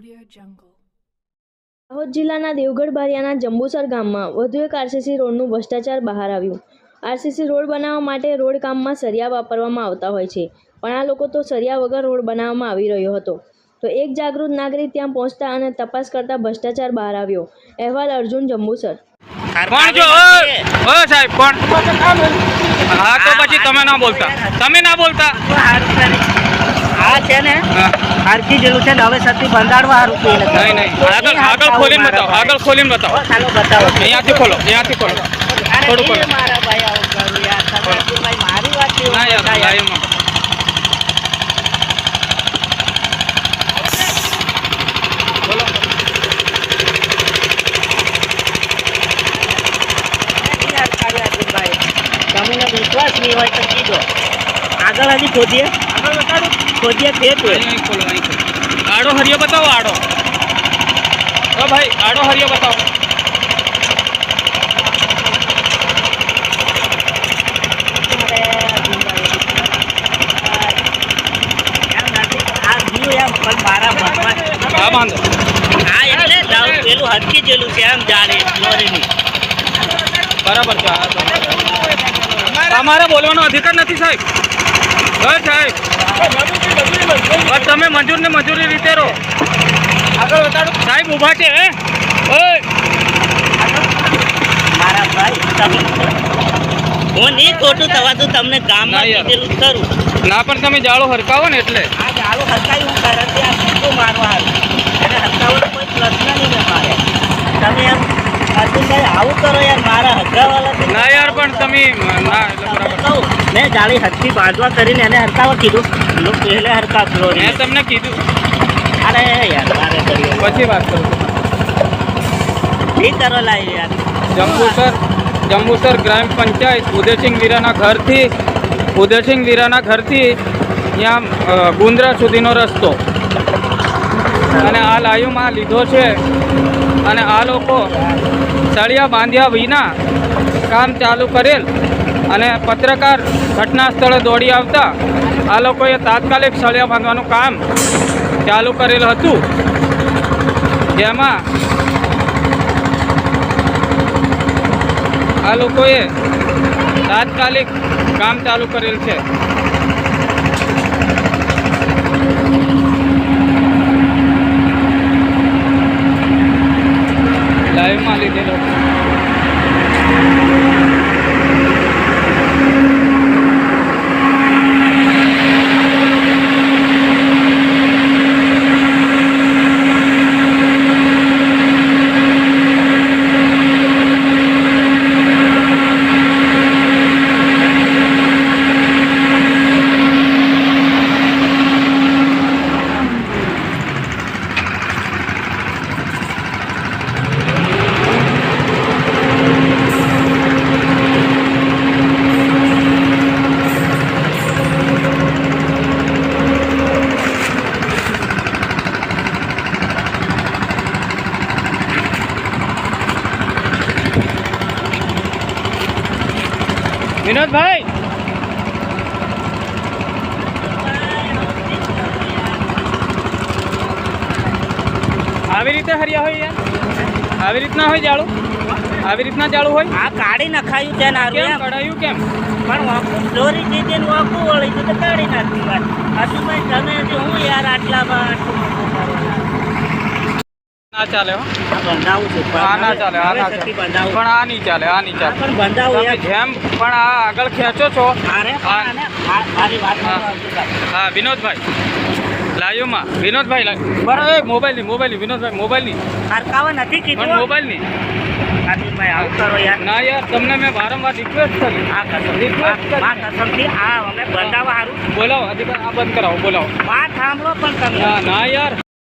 Audio Jungle. Dahod જિલ્લાના દેવગઢ બારિયાના જંબુસર ગામમાં વધુ એક આરસીસી રોડનું ભ્રષ્ટાચાર બહાર આવ્યું. આરસીસી રોડ બનાવવા માટે રોડ કામમાં સરિયા વાપરવામાં આવતા હોય છે પણ આ લોકો તો સરિયા વગર રોડ બનાવવામાં આવી રહ્યો હતો. તો એક જાગૃત નાગરિક ત્યાં પહોંચતા અને તપાસ કરતા ભ્રષ્ટાચાર બહાર આવ્યો. અહેવાલ અર્જુન જંબુસર. કોણ છો? ઓય! ઓય સાહેબ કોણ? હા તો પછી તમે ના બોલતા. તમે ના બોલતા? આ છે ને હા. જેવું છે ને હવે સતી બંધાડવા કોઈ નથી. નહીં નહીં. આગળ આગળ ખોલીને બતાવો આગળ ખોલીને બતાવો. ચાલો બતાવો. અહીંયાથી ખોલો અહીંયાથી ખોલો. થોડું ખોલો. મારા ભાઈ આવું કરું યાર. મારી વાત ના યાર વિશ્વાસ નહીં હોય તો કીધો. આગળ હજી ખોદીએ ફેર જોઈ. ખોલો આડો હરિયો બતાવો આડો. ઓ ભાઈ આડો હરિયો બતાવો. હા બાંધો આ એટલે પેલું હરકી જેલું છે એમ જાણે લોરીની. બરાબર છે તમારે બોલવાનો અધિકાર નથી સાહેબ. સાહેબ તમે મજૂર ને મજૂરી રીતે રહો. આગળ બતાડો સાહેબ ઊભા છે હે? ઓય. મારા ભાઈ તમે. હું નહીં ખોટું થવા દઉં તમને ગામમાં ના કીધેલું કરું. ના પણ તમે જાળો હરકાવો ને એટલે. આ હું સીધું મારવા આવ્યું. અને હરકાવાનો કોઈ પ્રશ્ન નહીં મારે. તમે એમ અર્જુનભાઈ આવું કરો યાર મારા હરકાવાળા ના યાર પણ તમે ના એટલે બરાબર કહું મેં જાળી હતી બાંધવા કરીને એને હરકાવવા કીધું. લોકો પહેલે હરકાવતો મેં તમને કીધું. અરે યાર મારે કર્યું. પછી વાત કરું. ઠીક કરો લાવી યાર. જંબુસર જંબુસર ગ્રામ પંચાયત ઉદયસિંહ વીરાના ઘરથી ઉદયસિંહ વીરાના ઘરથી ત્યાં ગુંદરા સુધીનો રસ્તો. અને આ લાઈવમાં લીધો છે. અને આ લોકો સળિયા બાંધ્યા વિના કામ ચાલુ કરેલ. અને પત્રકાર ઘટના સ્થળે દોડી આવતા આ લોકોએ તાત્કાલિક સળિયા બાંધવાનું કામ ચાલુ કરેલ હતું. જેમાં આ લોકોએ તાત્કાલિક કામ ચાલુ કરેલ છે. વિનોદભાઈ! આવી રીતે હરિયા હોય યાર? આવી રીતના હોય જાળું આવી રીતના જાળું હોય? આ કાઢી નખાયું છે ને કેમ કઢાયું કેમ? પણ વાંકું ચોરી જે ને વાંકું વળી તો કાઢી નાખ્યું હજુ ભાઈ તમે હું યાર આટલામાં આટલું? ના ચાલે હો. આ બંધાવું છું પણ આ ના ચાલે આ ના ચાલે. પણ આ નહીં ચાલે આ નહીં ચાલે. તમે જેમ પણ આ આગળ ખેંચો છો હા. પણ આને આ- મારી વાત હા. હા વિનોદભાઈ. વિનોદભાઈ બરાબર વિનોદભાઈ મોબાઈલની. હરકાવા નથી કીધું. યાર. ના યાર તમને મેં વારંવાર રિક્વેસ્ટ કરી. બોલાવો અધિકાર આ બંધ કરાવો બોલાવો. વાત સાંભળો પણ તમે. ના ના યાર.